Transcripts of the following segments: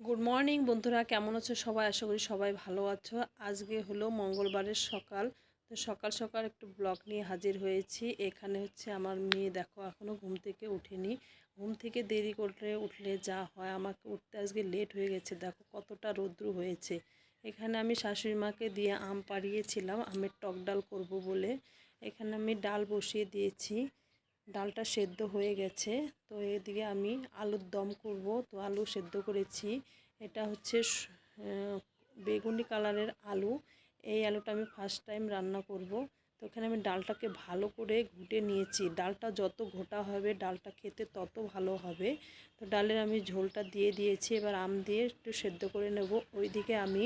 Good morning বন্ধুরা। কেমন আছো সবাই? আশা করি সবাই ভালো আছো। আজকে হলো মঙ্গলবারের সকাল। তো সকাল সকাল একটু ব্লগ নিয়ে হাজির হয়েছি। এখানে হচ্ছে আমার মেয়ে দেখো এখনও ঘুম থেকে উঠেনি ঘুম থেকে দেরি করলে উঠলে যা হয়, আমাকে উঠতে আজকে লেট হয়ে গেছে। দেখো কতটা রৌদ্র হয়েছে। এখানে আমি শাশুড়ি মাকে দিয়ে আম পাড়িয়েছিলাম। আমের টক ডাল করব বলে। এখানে আমি ডাল বসিয়ে দিয়েছি। ডালটা সেদ্ধ হয়ে গেছে। তো এদিকে আমি আলুর দম করব। তো আলু সেদ্ধ করেছি। এটা হচ্ছে বেগুনি কালারের আলু। এই আলুটা আমি ফার্স্ট টাইম রান্না করব। তো এখানে আমি ডালটাকে ভালো করে ঘুটে নিয়েছি। ডালটা যত ঘোটা হবে, ডালটা খেতে তত ভালো হবে। তো ডালের আমি ঝোলটা দিয়ে দিয়েছি। এবার আম দিয়ে একটু সেদ্ধ করে নেব। ওইদিকে আমি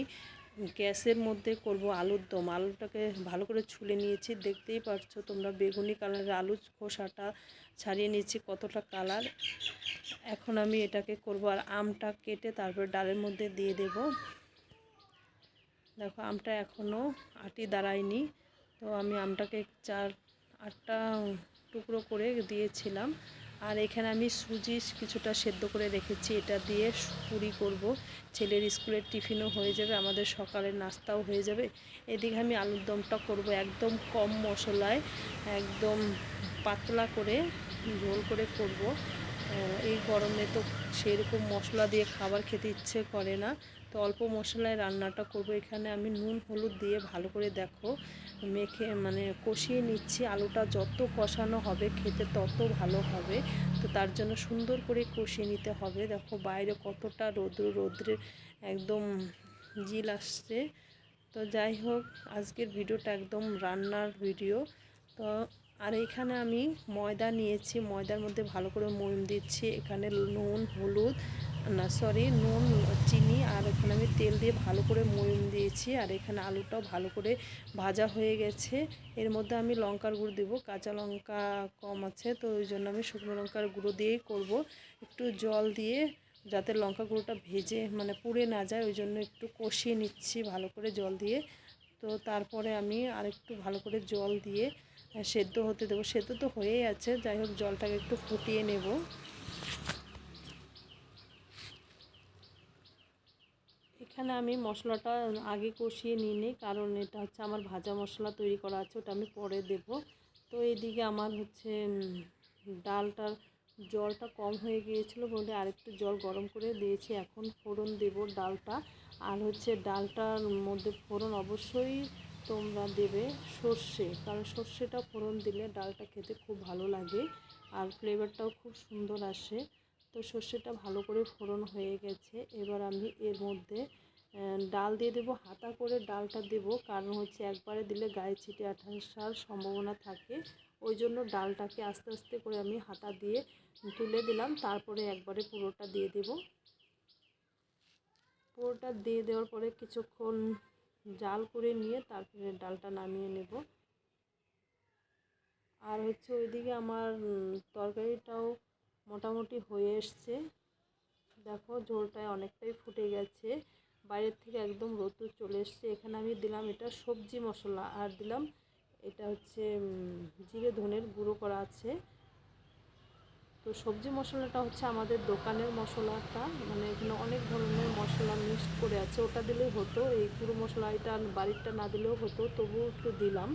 গ্যাসের মধ্যে করব আলুর দম। আলুটাকে ভালো করে ছুলে নিয়েছি। দেখতেই পারছ তোমরা বেগুনি কালারের আলু, খোসাটা ছাড়িয়ে নিয়েছি কতটা কালার। এখন আমি এটাকে করব আর আমটা কেটে তারপর ডালের মধ্যে দিয়ে দেব। দেখো আমটা এখনও আটি দাঁড়ায়নি। তো আমি আমটাকে চার, আটটা টুকরো করে দিয়েছিলাম। আর এখানে আমি সুজি কিছুটা সেদ্ধ করে রেখেছি। এটা দিয়ে পুরি করব। ছেলের স্কুলের টিফিনও হয়ে যাবে, আমাদের সকালের নাস্তাও হয়ে যাবে। এদিকে আমি আলুর দমটা করব একদম কম মশলায়, একদম পাতলা করে ঝোল করে করব। এই গরমে তো সেরকম মশলা দিয়ে খাবার খেতে ইচ্ছে করে না। তো অল্প মশলায় রান্নাটা করব। এখানে আমি নুন, হলুদ দিয়ে ভালো করে দেখো, মেখে মানে কষিয়ে নিচ্ছি। আলুটা যত কষানো হবে, খেতে তত ভালো হবে। তো তার জন্য সুন্দর করে কষিয়ে নিতে হবে। দেখো বাইরে কতটা রৌদ্র, রৌদ্রে একদম জিল আসছে। তো যাই হোক, আজকের ভিডিওটা একদম রান্নার ভিডিও। তো আর এখানে আমি ময়দা নিয়েছি, ময়দার মধ্যে ভালো করে ময়ম দিচ্ছি। এখানে নুন, হলুদ, না সরি নুন, চিনি, আর এখানে আমি তেল দিয়ে ভালো করে ময়ম দিয়েছি। আর এখানে আলুটাও ভালো করে ভাজা হয়ে গেছে। এর মধ্যে আমি লঙ্কার গুঁড়ো দেবো, কাঁচা লঙ্কা কম আছে, তো ওই জন্য আমি শুকনো লঙ্কার গুঁড়ো দিয়েই করব। একটু জল দিয়ে যাতে লঙ্কা গুঁড়োটা ভেজে মানে পুড়ে না যায়, ওই জন্য একটু কষিয়ে নিচ্ছি ভালো করে জল দিয়ে। তো তারপরে আমি আরেকটু ভালো করে জল দিয়ে সেদ্ধ হতে দেবো। সেদ্ধ তো হয়েই আছে। যাই হোক, জলটাকে একটু ফুটিয়ে নেব। এখানে আমি মশলাটা আগে কষিয়ে নিই নি, কারণ এটা হচ্ছে আমার ভাজা মশলা তৈরি করা আছে, ওটা আমি পরে দেব। তো এইদিকে আমার হচ্ছে ডালটার জলটা কম হয়ে গিয়েছিল বলে আরেকটু জল গরম করে দিয়েছি। এখন ফোড়ন দেব ডালটা। আর হচ্ছে ডালটার মধ্যে ফোড়ন অবশ্যই তোমরা দেবে সর্ষে, কারণ সর্ষেটা ফোড়ন দিলে ডালটা খেতে খুব ভালো লাগে আর ফ্লেভারটাও খুব সুন্দর আসে। তো সর্ষেটা ভালো করে ফোড়ন হয়ে গেছে। এবার আমি এর মধ্যে ডাল দিয়ে দেবো, হাতা করে ডালটা দেব, কারণ হচ্ছে একবারে দিলে গায়ে ছিটে আসার সম্ভাবনা থাকে। ওই জন্য ডালটাকে আস্তে আস্তে করে আমি হাতা দিয়ে তুলে দিলাম, তারপরে একবারে পুরোটা দিয়ে দেব। পুরোটা দিয়ে দেওয়ার পরে কিছুক্ষণ জাল করে নিয়ে তারপরে ডালটা নামিয়ে নেব। আর হচ্ছে ওইদিকে আমার তরকারিটাও মোটামুটি হয়ে এসছে। দেখো ঝোলটায় অনেকটাই ফুটে গেছে। বাইরের থেকে একদম রোদ্দুর চলে এসছে। এখানে আমি দিলাম এটা সবজি মশলা, আর দিলাম এটা হচ্ছে জিরে ধনের গুঁড়ো করা আছে। তো সবজি মশলাটা হচ্ছে আমাদের দোকানের মশলাটা। মানে এখানে অনেক ধরনের মশলা মিক্সড করে আছে। ওটা দিলেই হতো। এই গুঁড়ো মশলা এটা বাড়িরটা না দিলেও হতো, তবুও একটু দিলাম।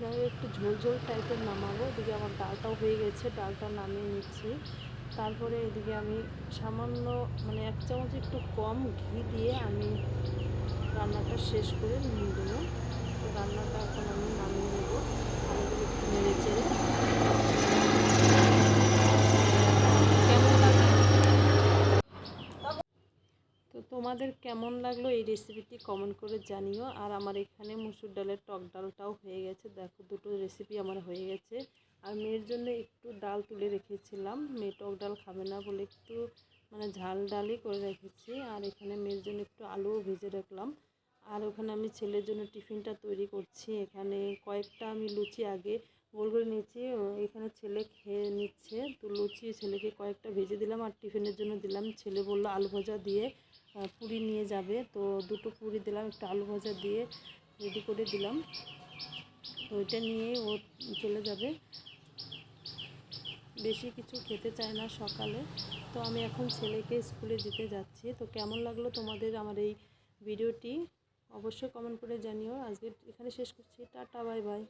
যাই একটু ঝোল ঝোল টাইপের নামাবো। এদিকে আমার ডালটাও হয়ে গেছে, ডালটা নামিয়ে নিচ্ছি। তারপরে এদিকে আমি সামান্য মানে এক চামচ একটু কম ঘি দিয়ে আমি রান্নাটা শেষ করে নিয়ে দেবো। রান্নাটা এখন আমি নামিয়ে নেব। করে একটু নেড়ে চেড়ে কেমন লাগল তো তোমাদের কেমন লাগল এই রেসিপিটি কমেন্ট করে জানিও। আর আমার এখানে মুসুর ডালের টক ডালটাও হয়ে গেছে। দেখো, দুটো রেসিপি আমার হয়ে গেছে। আর মেয়ের জন্য একটু ডাল তুলে রেখেছিলাম। মেয়ে টক ডাল খাবে না বলে একটু মানে ঝাল ডালই করে রেখেছি। আর এখানে মেয়ের জন্য একটু আলুও ভেজে রাখলাম। আর ওখানে আমি ছেলের জন্য টিফিনটা তৈরি করছি। এখানে কয়েকটা আমি লুচি আগে গোল করে নিয়েছি। এখানে ছেলে খেয়ে নিচ্ছে। তো লুচি ছেলেকে কয়েকটা ভেজে দিলাম আর টিফিনের জন্য দিলাম। ছেলে বলল, আলু ভাজা দিয়ে পুরি নিয়ে যাবে। তো দুটো পুরি দিলাম, একটা আলু ভাজা দিয়ে রেডি করে দিলাম। তো ওইটা নিয়ে ও চলে যাবে। বেশি কিছু খেতে চায় না সকালে। তো আমি এখন ছেলেকে স্কুলে দিতে যাচ্ছি। তো কেমন লাগল তোমাদের আমার এই ভিডিওটি? অবশ্যই কমেন্ট করে জানিও। আজকে এখানে শেষ করছি। Ta-ta, bye bye.